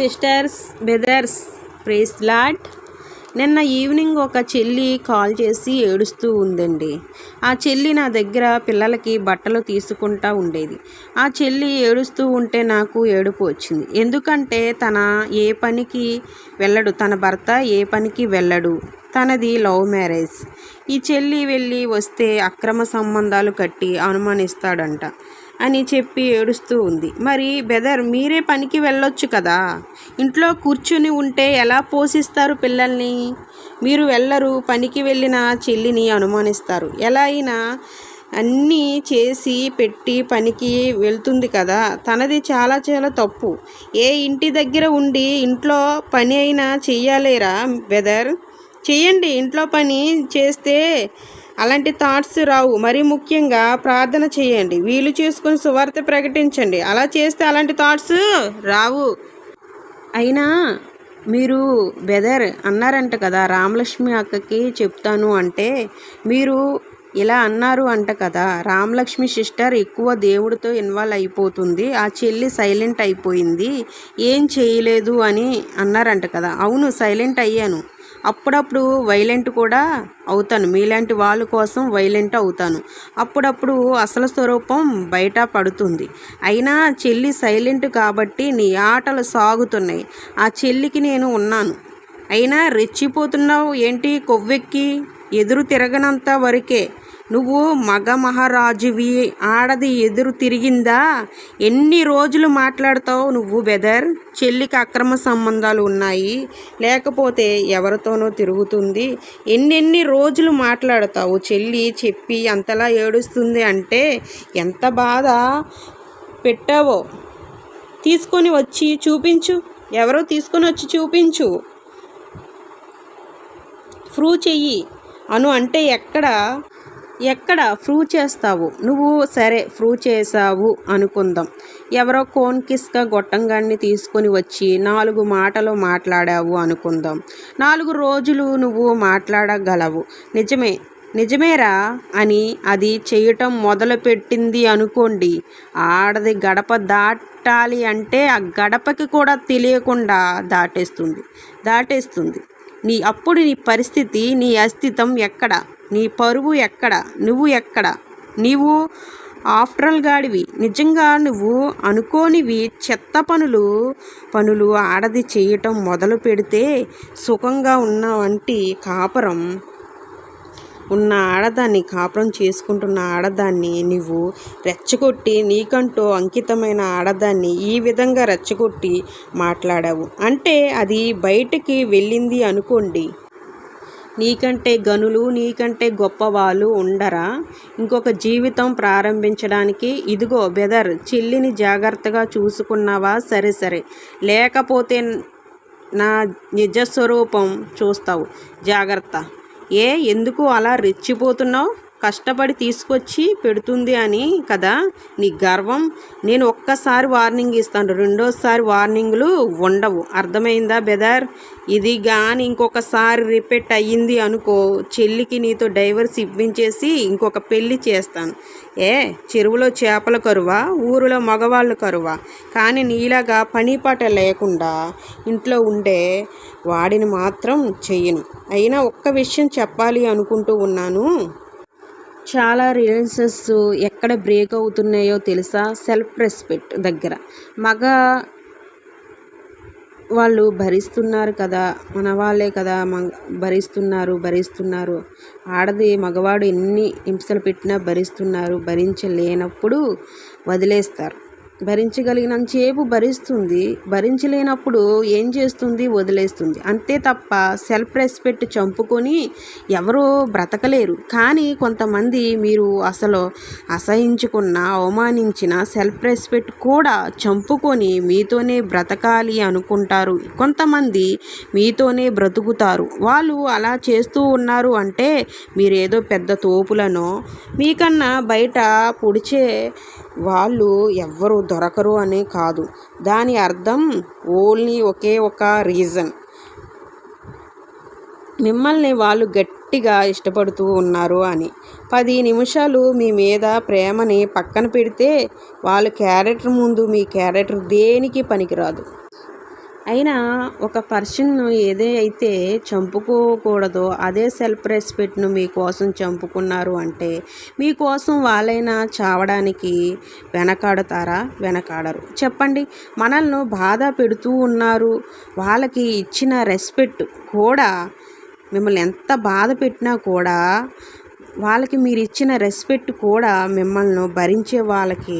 Sisters brothers ప్రేస్ లాట్ నిన్న ఈవినింగ్ ఒక చెల్లి కాల్ చేసి ఏడుస్తూ ఉందండి. ఆ చెల్లి నా దగ్గర పిల్లలకి బట్టలు తీసుకుంటా ఉండేది. ఆ చెల్లి ఏడుస్తూ ఉంటే నాకు ఏడుపు వచ్చింది. ఎందుకంటే తన ఏ పనికి వెళ్ళడు తన భర్త ఏ పనికి వెళ్ళడు. తనది లవ్ మ్యారేజ్. ఈ చెల్లి వెళ్ళి వస్తే అక్రమ సంబంధాలు కట్టి అనుమానిస్తాడంట. అని చెప్పి ఏడుస్తూ ఉంది. మరి బెదర్ మీరే పనికి వెళ్ళొచ్చు కదా? ఇంట్లో కూర్చుని ఉంటే ఎలా పోషిస్తారు పిల్లల్ని? మీరు వెళ్ళరు పనికి వెళ్ళిన చెల్లిని అనుమానిస్తారు. ఎలా అయినా అన్నీ చేసి పెట్టి పనికి వెళ్తుంది కదా? తనది చాలా చాలా తప్పు. ఏ ఇంటి దగ్గర ఉండి ఇంట్లో పని అయినా చెయ్యాలేరా బెదర్ చెయ్యండి ఇంట్లో పని చేస్తే అలాంటి థాట్స్ రావు. మరీ ముఖ్యంగా ప్రార్థన చేయండి. వీలు చేసుకొని సువార్త ప్రకటించండి. అలా చేస్తే అలాంటి థాట్స్ రావు. అయినా మీరు బెదర్ అన్నారంట కదా రామలక్ష్మి అక్కకి చెప్తాను అంటే మీరు ఇలా అన్నారు అంట కదా రామలక్ష్మి సిస్టర్ ఎక్కువ దేవుడితో ఇన్వాల్వ్ అయిపోతుంది ఆ చెల్లి సైలెంట్ అయిపోయింది ఏం చేయలేదు అని అన్నారంట కదా. అవును సైలెంట్ అయ్యాను. అప్పుడప్పుడు వైలెంట్ కూడా అవుతాను. మీలాంటి వాళ్ళ కోసం వైలెంట్ అవుతాను. అప్పుడప్పుడు అసలు స్వరూపం బయట పడుతుంది. అయినా చెల్లి సైలెంట్ కాబట్టి నీ ఆటలు సాగుతున్నాయి. ఆ చెల్లికి నేను ఉన్నాను. అయినా రెచ్చిపోతున్నావు ఏంటి కొవ్వెక్కి? ఎదురు తిరగనంత వరకే. నువ్వు మగ మహారాజువి ఆడది ఎదురు తిరిగిందా? ఎన్ని రోజులు మాట్లాడతావు నువ్వు బెదర్? చెల్లికి అక్రమ సంబంధాలు ఉన్నాయి. లేకపోతే ఎవరితోనో తిరుగుతుంది. ఎన్నెన్ని రోజులు మాట్లాడతావు? చెల్లి చెప్పి అంతలా ఏడుస్తుంది అంటే ఎంత బాధ పెట్టావో? తీసుకొని వచ్చి చూపించు. ఎవరో తీసుకొని వచ్చి చూపించు. ప్రూవ్ చెయ్యి. అను అంటే ఎక్కడ? ఎక్కడ ప్రూవ్ చేస్తావు? నువ్వు సరే ప్రూవ్ చేసావు అనుకుందాం. ఎవరో కోన్ కిస్క గొట్టంగాన్ని తీసుకొని వచ్చి నాలుగు మాటలు మాట్లాడావు అనుకుందాం. నాలుగు రోజులు నువ్వు మాట్లాడగలవు. నిజమే నిజమేరా అని అది చేయటం మొదలుపెట్టింది అనుకోండి. ఆడది గడప దాటాలి అంటే ఆ గడపకి కూడా తెలియకుండా దాటేస్తుంది దాటేస్తుంది. నీ అప్పుడు నీ పరిస్థితి నీ అస్తిత్వం ఎక్కడ? నీ పరువు ఎక్కడ? నువ్వు ఎక్కడ? నీవు ఆఫ్టరల్ గాడివి. నిజంగా నువ్వు అనుకోనివి చెత్త పనులు పనులు ఆడది చేయటం మొదలు పెడితే సుఖంగా ఉన్న వంటి కాపురం ఉన్న ఆడదాన్ని కాపురం చేసుకుంటున్న ఆడదాన్ని నువ్వు రెచ్చగొట్టి నీకంటూ అంకితమైన ఆడదాన్ని ఈ విధంగా రెచ్చగొట్టి మాట్లాడావు. అంటే అది బయటికి వెళ్ళింది అనుకోండి. నీకంటే గనులు నీకంటే గొప్పవాళ్ళు ఉండరా? ఇంకొక జీవితం ప్రారంభించడానికి ఇదిగో బెదర్ చెల్లిని జాగ్రత్తగా చూసుకున్నావా? సరే సరే. లేకపోతే నా నిజస్వరూపం చూస్తావు. జాగ్రత్త. ఏ ఎందుకు అలా రెచ్చిపోతున్నావు? కష్టపడి తీసుకొచ్చి పెడుతుంది అని కదా నీ గర్వం. నేను ఒక్కసారి వార్నింగ్ ఇస్తాను. రెండోసారి వార్నింగ్లు ఉండవు. అర్థమైందా బెదర్ ఇది కానీ ఇంకొకసారి రిపీట్ అయ్యింది అనుకో చెల్లికి నీతో డైవర్స్ ఇప్పించేసి ఇంకొక పెళ్ళి చేస్తాను. ఏ చెరువులో చేపల కరువా? ఊరిలో మగవాళ్ళు కరువా? కానీ నీలాగా పని పాట లేకుండా ఇంట్లో ఉండే వాడిని మాత్రం చెయ్యను. అయినా ఒక్క విషయం చెప్పాలి అనుకుంటూ ఉన్నాను. చాలా రిలేషన్స్ ఎక్కడ బ్రేక్ అవుతున్నాయో తెలుసా? సెల్ఫ్ రెస్పెక్ట్ దగ్గర. మగ వాళ్ళు భరిస్తున్నారు కదా మన వాళ్ళే కదా భరిస్తున్నారు భరిస్తున్నారు. ఆడది మగవాడు ఎన్ని హింసలు పెట్టినా భరిస్తున్నారు భరించలేనప్పుడు వదిలేస్తారు. భరించగలిగినంతసేపు భరిస్తుంది. భరించలేనప్పుడు ఏం చేస్తుంది? వదిలేస్తుంది. అంతే తప్ప సెల్ఫ్ రెస్పెక్ట్ చంపుకొని ఎవరో బ్రతకలేరు. కానీ కొంతమంది మీరు అసలు అసహించుకున్న అవమానించిన సెల్ఫ్ రెస్పెక్ట్ కూడా చంపుకొని మీతోనే బ్రతకాలి అనుకుంటారు. కొంతమంది మీతోనే బ్రతుకుతారు. వాళ్ళు అలా చేస్తూ ఉన్నారు అంటే మీరేదో పెద్ద తోపులనో మీకన్నా బయట పొడిచే వాళ్ళు ఎవ్వరు దొరకరు అని కాదు. దాని అర్థం ఓన్లీ ఒకే ఒక రీజన్. మిమ్మల్ని వాళ్ళు గట్టిగా ఇష్టపడుతూ ఉన్నారు అని. పది నిమిషాలు మీ మీద ప్రేమని పక్కన పెడితే వాళ్ళ క్యారెక్టర్ ముందు మీ క్యారెక్టర్ దేనికి పనికిరాదు? అయినా ఒక పర్సన్ను ఏదైతే చంపుకోకూడదో అదే సెల్ఫ్ రెస్పెక్ట్ను మీకోసం చంపుకున్నారు అంటే మీకోసం వాళ్ళైనా చావడానికి వెనకాడతారా? వెనకాడరు. చెప్పండి. మనల్ని బాధ పెడుతూ ఉన్నారు. వాళ్ళకి ఇచ్చిన రెస్పెక్ట్ కూడా మిమ్మల్ని ఎంత బాధ పెట్టినా కూడా వాళ్ళకి మీరు ఇచ్చిన రెస్పెక్ట్ కూడా మిమ్మల్ని భరించే వాళ్ళకి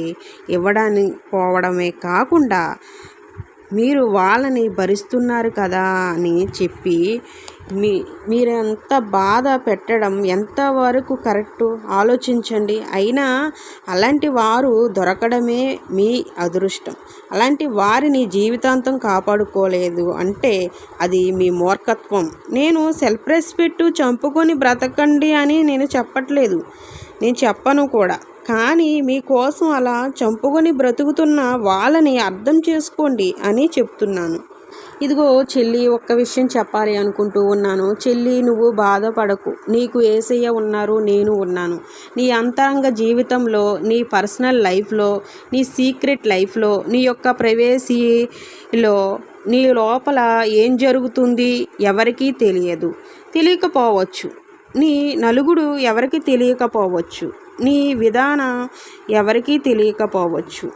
ఇవ్వడానికి పోవడమే కాకుండా మీరు వాళ్ళని భరిస్తున్నారు కదా అని చెప్పి మీ మీరు ఎంత బాధ పెట్టడం ఎంతవరకు కరెక్టు? ఆలోచించండి. అయినా అలాంటి వారు దొరకడమే మీ అదృష్టం. అలాంటి వారిని జీవితాంతం కాపాడుకోలేదు అంటే అది మీ మూర్ఖత్వం. నేను సెల్ఫ్ రెస్పెక్ట్ చంపుకొని బ్రతకండి అని నేను చెప్పట్లేదు. నేను చెప్పను కూడా. కానీ మీకోసం అలా చంపుకొని బ్రతుకుతున్న వాళ్ళని అర్థం చేసుకోండి అని చెప్తున్నాను. ఇదిగో చెల్లి ఒక్క విషయం చెప్పాలి అనుకుంటూ ఉన్నాను. చెల్లి నువ్వు బాధపడకు. నీకు ఏసయ్య ఉన్నారు నేను ఉన్నాను. నీ అంతరంగ జీవితంలో నీ పర్సనల్ లైఫ్లో నీ సీక్రెట్ లైఫ్లో నీ యొక్క ప్రైవేసీలో నీ లోపల ఏం జరుగుతుంది ఎవరికీ తెలియదు. తెలియకపోవచ్చు. నీ నలుగుడు ఎవరికి తెలియకపోవచ్చు? నీ విధానం ఎవరికీ తెలియకపోవచ్చు.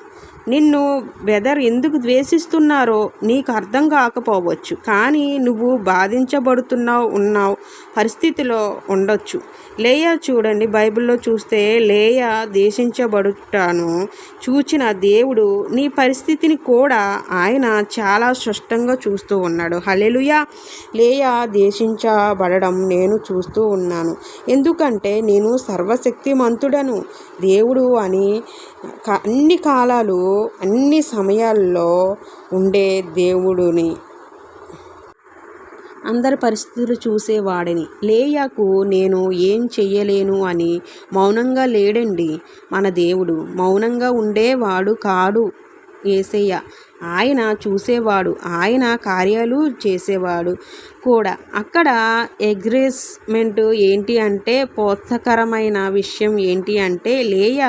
నిన్ను వెదర్ ఎందుకు ద్వేషిస్తున్నారో నీకు అర్థం కాకపోవచ్చు. కానీ నువ్వు బాధించబడుతున్నావు ఉన్నావు పరిస్థితిలో ఉండొచ్చు. లేయ చూడండి బైబిల్లో చూస్తే లేయా దేశించబడుటాను చూచిన దేవుడు నీ పరిస్థితిని కూడా ఆయన చాలా స్పష్టంగా చూస్తూ ఉన్నాడు. హలెలుయా లేయ దేశించబడడం నేను చూస్తూ ఉన్నాను. ఎందుకంటే నేను సర్వశక్తిమంతుడను. దేవుడు అని అన్ని కాలాలు అన్ని సమయాల్లో ఉండే దేవుడిని. అందరి పరిస్థితులు చూసేవాడిని లేయాకు నేను ఏం చెయ్యలేను అని మౌనంగా లేడండి మన దేవుడు. మౌనంగా ఉండేవాడు కాడు ఏసయ్య. ఆయన చూసేవాడు ఆయన కార్యాలు చేసేవాడు కూడా. అక్కడ అగ్రెస్మెంట్ ఏంటి అంటే ప్రోత్సాహకరమైన విషయం ఏంటి అంటే లేయ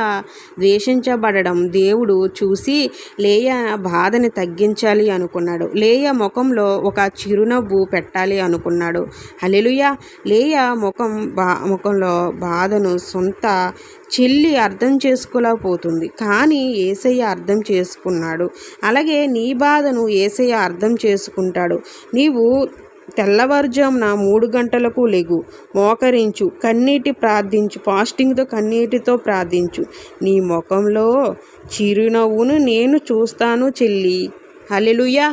ద్వేషించబడడం. దేవుడు చూసి లేయ బాధని తగ్గించాలి అనుకున్నాడు. లేయ ముఖంలో ఒక చిరునవ్వు పెట్టాలి అనుకున్నాడు. హలెలుయ లేయ ముఖం బా ముఖంలో బాధను సొంత చెల్లి అర్థం చేసుకోలేకపోతుంది. కానీ ఏసయ్య అర్థం చేసుకున్నాడు. అలాగే అలాగే నీ బాధను ఏసయ్య అర్థం చేసుకుంటాడు. నీవు తెల్లవారుజామున మూడు గంటలకు లెగు మోకరించు కన్నీటి ప్రార్థించు ఫాస్టింగ్తో కన్నీటితో ప్రార్థించు. నీ ముఖంలో చిరునవ్వును నేను చూస్తాను చెల్లి. హలెలుయా